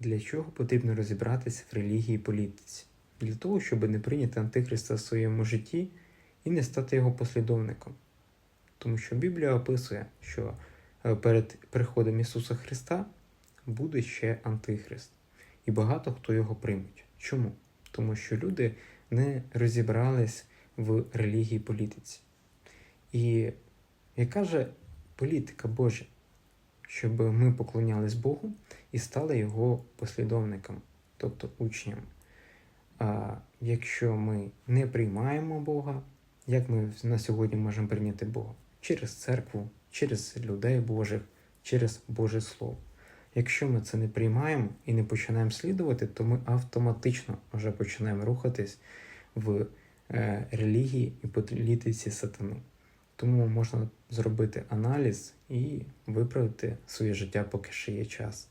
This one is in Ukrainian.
Для чого потрібно розібратися в релігії і політиці? Для того, щоб не прийняти Антихриста в своєму житті і не стати його послідовником. Тому що Біблія описує, що е, перед приходом Ісуса Христа буде ще Антихрист. І багато хто його приймуть. Чому? Тому що люди не розібрались в релігії і політиці. І яка же політика Божа? Щоб ми поклонялись Богу і стали Його послідовниками, тобто учнями. А якщо ми не приймаємо Бога, як ми на сьогодні можемо прийняти Бога? Через церкву, через людей Божих, через Боже Слово. Якщо ми це не приймаємо і не починаємо слідувати, то ми автоматично вже починаємо рухатись в е, релігії і політиці сатани. Тому можна зробити аналіз і виправити своє життя, поки ще є час.